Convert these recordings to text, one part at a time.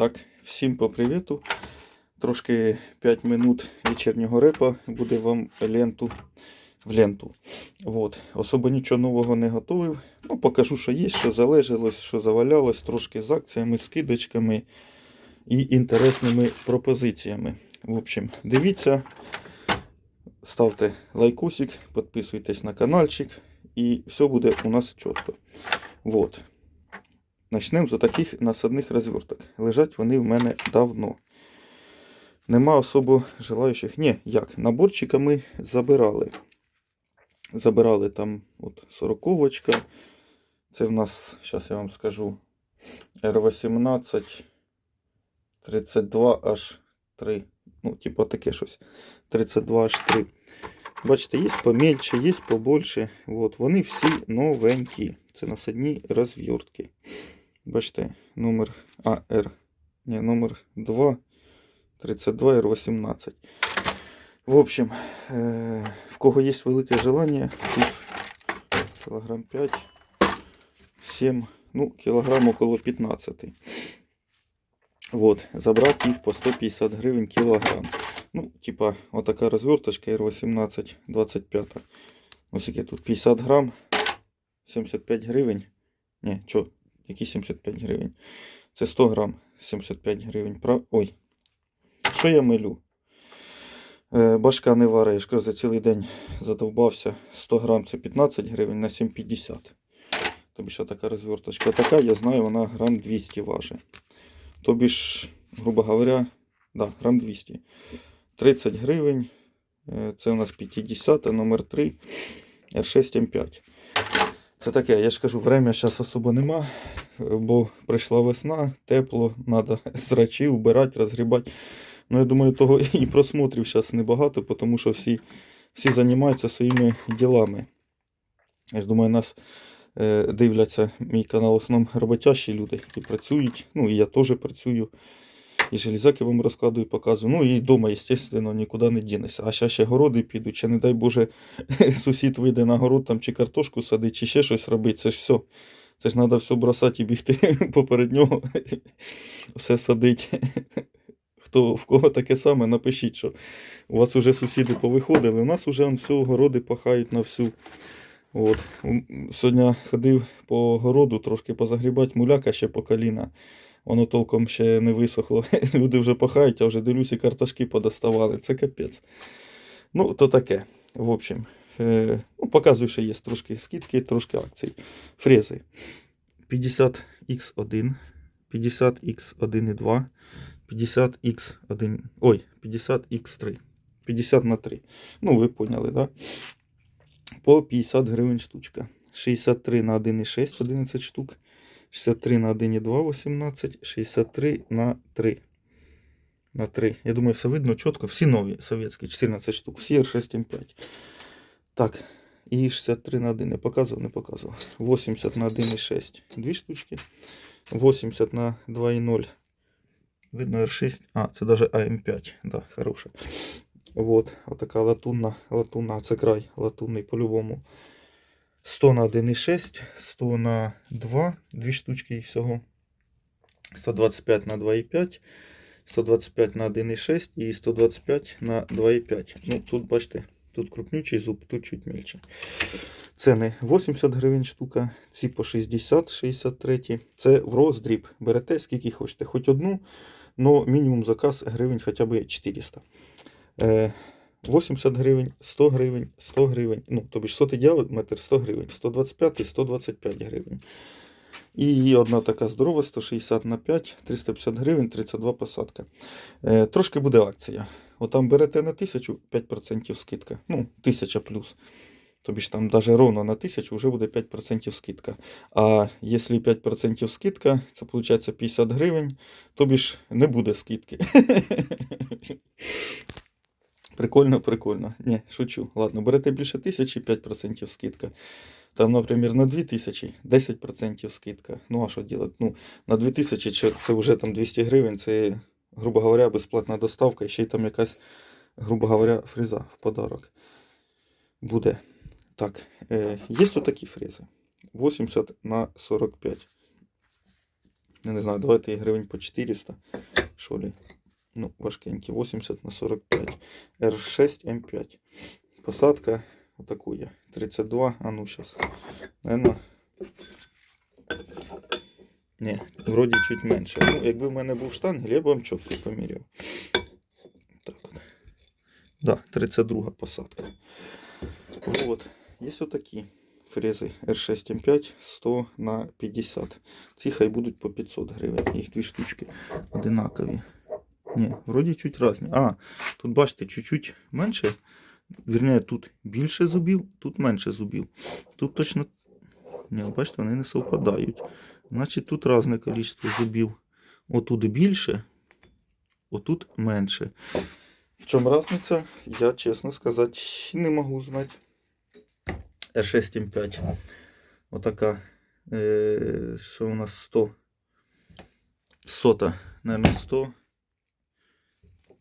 Так, всім по привіту. Трошки 5 минут вечірнього репа буде вам ленту в ленту. Вот. Особо нічого нового не готовив. Ну, покажу, що є, що залежалось, що завалялось, трошки з акціями, скидочками і інтересними пропозиціями. В общем, дивіться, ставте лайкусик, підписуйтесь на каналчик, і все буде у нас чітко. Вот. Начнемо з таких насадних розверток. Лежать вони в мене давно. Нема особо желаючих. Ні, як? Наборчика ми забирали. Забирали там от сороковочка. Це в нас, зараз я вам скажу, R18 32H3. Ну, типу таке щось. 32H3. Бачите, є помельче, є побольше. От, вони всі новенькі. Це насадні розвертки. Бачите, номер АР. Ні, номер 2. 32 r 18. В общем, е, в кого є велике желання, тут кілограм 5, 7, ну, кілограм около 15. Вот, забрати їх по 150 гривень кілограм. Ну, типа, отака розверточка R18 25. Ось яке тут 50 грам, 75 гривень. Ні, чо, які 75 гривень? Це 100 грам, 75 гривень. Прав... Ой, що я милю? Е, башка не вариш, за цілий день задовбався. 100 грам це 15 гривень на 7,50. Тобі що така розверточка така, я знаю, вона грам 200 важить. Тобі ж, грубо говоря, да, грам 200. 30 гривень. Е, Це у нас 50 номер 3 R6M5. Це таке, я ж кажу, время зараз особо нема, бо прийшла весна, тепло, треба зрачі убирати, розгрібати. Ну, я думаю, того і просмотрів зараз небагато, тому що всі, всі займаються своїми ділами. Я ж думаю, нас е, дивляться мій канал в основному роботящі люди, які працюють. Ну, і я теж працюю. І железяки вам розкладую, показую. Ну і вдома, звісно, нікуди не дінешся. А ще ще городи підуть, чи не дай Боже, сусід вийде на город там, чи картошку садить, чи ще щось робить. Це ж все. Це ж треба все бросати і бігти поперед нього. Все садить. Хто в кого таке саме, напишіть, що у вас вже сусіди повиходили. У нас вже все, городи пахають на всю. От. Сьогодні ходив по городу, трошки позагрібати муляка ще по коліна. Воно толком ще не висохло. Люди вже пахають, а вже дивлюся, картошки подоставали. Це капець. Ну, то таке. В общем, е, ну, показую, що є трошки скидки, трошки акцій. Фрези. 50X1, 50X1,2, 50X1, ой, 50X3. 50 на 3. Ну, ви поняли, да? По 50 гривень штучка. 63 на 1,6 11 штук. 63 на 1,2 18, 63 на 3. На 3. Я думаю, все видно чітко. Всі нові совєтські, 14 штук. Всі R6M5. Так. І 63 на 1. Не показував, не показував. 80 на 1,6. Дві штучки. 80 на 2,0. Видно R6. А, це даже AM5. Да, хороша. Вот. Отака латунна. Латунна. Це край латунний по-любому. 100 на 1,6, 100 на 2, дві штучки і всього. 125 на 2,5, 125 на 1,6 і 125 на 2,5. Ну, тут, бачите, тут крупнючий зуб, тут чуть мельче. Ціни 80 гривень штука, ці по 60, 63. Це в роздріб. Берете скільки хочете. Хоч одну, но мінімум заказ гривень хоча б 400. Е, 80 гривень, 100 гривень, 100 гривень. Ну, тобі ж сотий діаметр 100 гривень, 125 125 гривень. І одна така здорова, 160 на 5, 350 гривень, 32 посадка. Е, трошки буде акція. Отам берете на 1000 5% скидка. Ну, 1000 плюс. Тобі ж там навіть ровно на 1000 вже буде 5% скидка. А якщо 5% скидка, це виходить 50 гривень, тобі ж не буде скидки. Прикольно, прикольно. Ні, шучу. Ладно, берете більше тисячі, 5% скидка. Там, наприклад, на 2000 10% скидка. Ну, а що робити? Ну, на 2000 це вже там 200 гривень, це, грубо говоря, безплатна доставка, і ще й там якась, грубо говоря, фреза в подарок буде. Так, е, є отакі фрези. 80 на 45. Я не знаю, давайте гривень по 400. Що ли? Ну, важкенькі. 80 на 45. R6 М5. Посадка отакує. 32. А ну сейчас. Наверно. Ні, вроді чуть менше. Ну, якби в мене був штангель, я б вам чітко поміряв. Так от. Да, 32 посадка. Вот. Є отакі фрези R6 М5 100 на 50. Ці хай будуть по 500 гривень. Їх дві штучки одинакові. Ні, вроді чуть різні. А, тут бачите, чуть-чуть менше. Вірніше, тут більше зубів, тут менше зубів. Тут точно. Ні, бачите, вони не совпадають. Значить, тут різне кількість зубів. Отут більше, отут менше. В чому різниця, я чесно сказати, не можу знати. R6 М5. Отака. Е, що у нас 100. Сота, наверное, 100.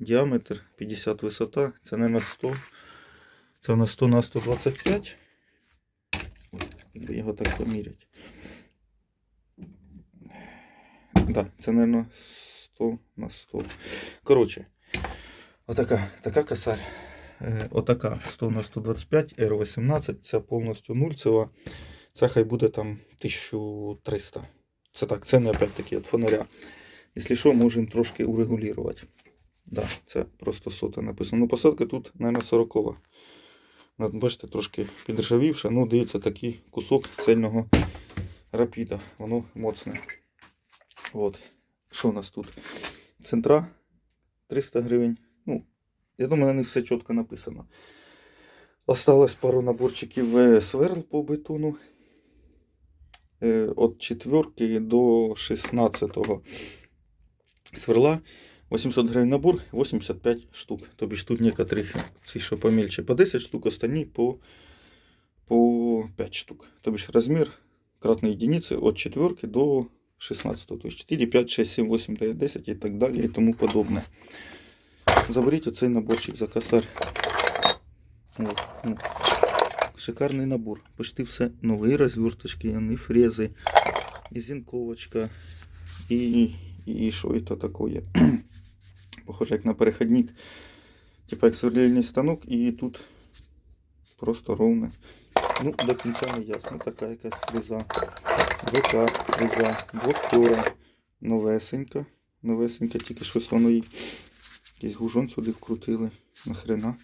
Діаметр 50 висота. Це, наверное, 100. Це у нас 100 на 125. Ой, Якби його так поміряти. Да, це, наверное, 100 на 100. Коротше, отака, така косарь. Е, Отака 100 на 125 R18, це повністю нульцева. Це хай буде там 1300. Це так, це не опять-таки від фонаря. Якщо що, можемо трошки урегулювати. Да, це просто сота написано. Ну, посадка тут, мабуть, 40. Бачите, трошки підржавівша. Ну, дивіться, такий кусок цельного рапіда. Воно моцне. От. Що у нас тут? Центра 300 гривень. Ну, я думаю, на них все чітко написано. Осталось пару наборчиків е, сверл по бетону. Е, От 4 до 16 сверла. 800 гривень набор, 85 штук. Тобі ж тут некоторих, ці що помельче, по 10 штук, останні по, по 5 штук. Тобі ж розмір кратної единиці від 4 до 16. Тобто 4, 5, 6, 7, 8, 9, 10 і так далі і тому подобне. Заберіть оцей наборчик за косарь. От, ну. Шикарний набор. Почти все нові розверточки, вони фрези, і зінковочка, і, і, і що це таке? Похоже як на переходник. Типа як сверлильний станок, і тут просто ровно. Ну, до кінця не ясно. Така якась фреза. ВК фреза. Блоктора. Новесенька. Новесенька, тільки щось воно їй. Якийсь гужон сюди вкрутили. Нахрена.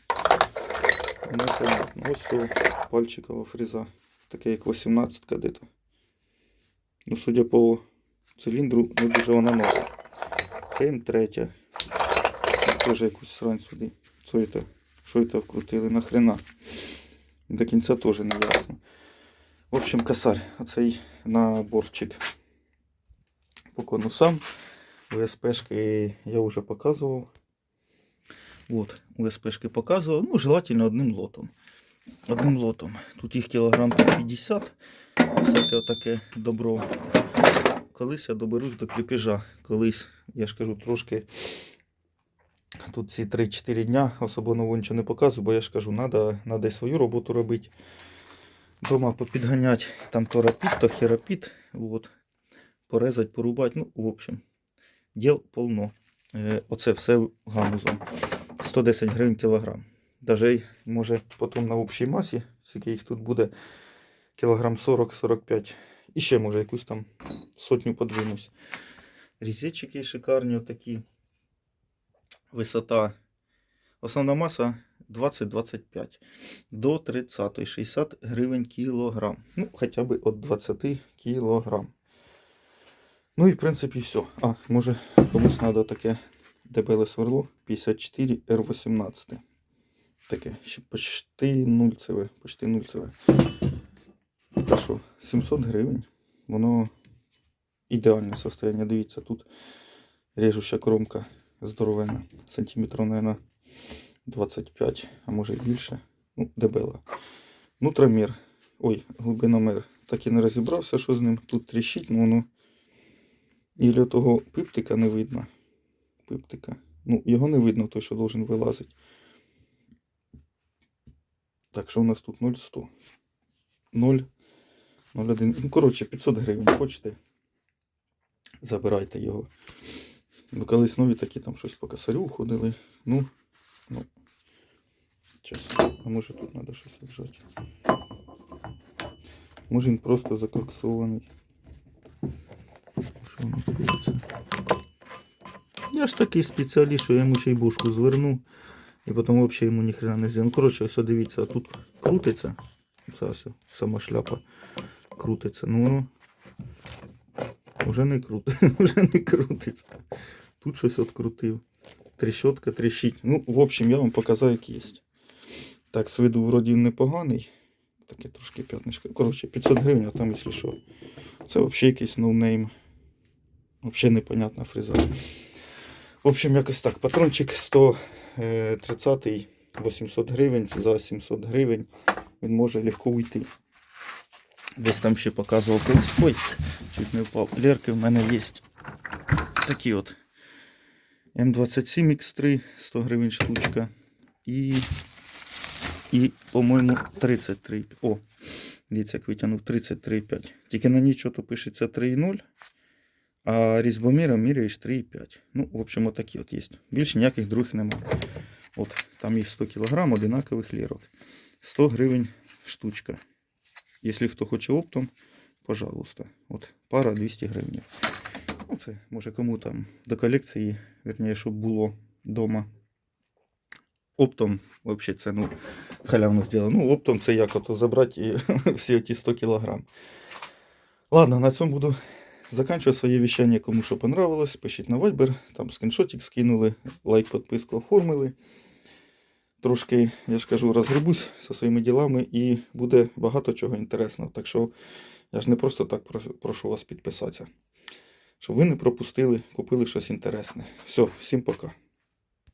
Непонятно. Ось о, пальчикова фреза. Таке як 18 где-то. Ну, судя по циліндру, не дуже вона нова. КМ3. Теж якусь срань сюди. Що це? Що це вкрутили? Нахрена? До кінця теж не ясно. В общем, косарь. Оцей наборчик. По конусам. УСПшки я вже показував. Вот, УСПшки показував. Ну, желательно одним лотом. Одним лотом. Тут їх кілограм 50. Всяке таке добро. Колись я доберусь до кріпежа. Колись, я ж кажу, трошки. Тут ці 3-4 дня особо нового нічого не показую, бо я ж кажу, треба, треба свою роботу робити. Дома попідганяти там то рапід, то херапід. Вот. Порезати, порубати. Ну, в общем, діл полно. Е, Оце все ганузом. 110 гривень кілограм. Даже може потім на общій масі, скільки їх тут буде, кілограм 40-45. І ще може якусь там сотню подвинусь. Різечики шикарні такі. Висота. Основна маса 20-25 до 30 60 гривень кілограм. Ну, хоча б від 20 кілограм. Ну і в принципі все. А, може комусь треба таке дебеле сверло 54 R18. Таке, ще почти нульцеве, почти нульцеве. Та що, 700 гривень. Воно ідеальне состояние. Дивіться, тут режуща кромка здоровенна. Сантиметрів, наверное, 25, а може і більше. Ну, дебела. Нутромір. Ой, глибиномір. Так і не розібрався, що з ним тут тріщить, ну воно. Ілі того пиптика не видно. Пиптика. Ну, його не видно, той, що должен вилазити. Так, що у нас тут 0,100. 0, 0,1. Ну, коротше, 500 гривень. Хочете? забирайте його. Бо колись нові такі там щось по косарю ходили. Ну, ну. Чесно. А може тут треба щось віджати. Може він просто закоксований. Що воно крутиться? Я ж такий спеціаліст, що я йому ще й бушку зверну. І потім взагалі йому ніхрена не зробив. Ну, коротше, ось дивіться, а тут крутиться. Це ось сама шляпа крутиться. Ну воно вже не крутиться. Вже не крутиться. Тут щось открутив. Трещотка трещить. Ну, в общем, я вам показав, як є. Так, з виду вроді непоганий. Таке трошки п'ятнишко. Коротше, 500 гривень, а там, якщо що. Це взагалі якийсь ноунейм. Взагалі непонятна фреза. В общем, якось так. Патрончик 130 800 гривень, за 700 гривень. Він може легко уйти. Десь там ще показував колись. Ой, чуть не впав. Лерки в мене є. Такі от. М27 X3, 100 гривень штучка. І, і по-моєму, 33. О, дивіться, як витягнув 33,5. Тільки на нічого то пишеться 3,0. А різьбоміром міряєш 3,5. Ну, в общем, отакі от є. Більше ніяких других немає. От, там є 100 кг одинакових лірок. 100 гривень штучка. Якщо хто хоче оптом, пожалуйста. От, пара 200 гривень. Ну, це може кому там до колекції, верніше, щоб було вдома. Оптом, взагалі, це ну, халявно зроблено. Ну, оптом це як ото забрати і всі ті 100 кг. Ладно, на цьому буду заканчиваю своє вещання. Кому що понравилось, пишіть на Viber, там скріншотик скинули, лайк, підписку оформили. Трошки, я ж кажу, розгребусь зі своїми ділами і буде багато чого інтересного. Так що я ж не просто так прошу- вас підписатися. Щоб ви не пропустили, купили щось інтересне. Все, всім пока.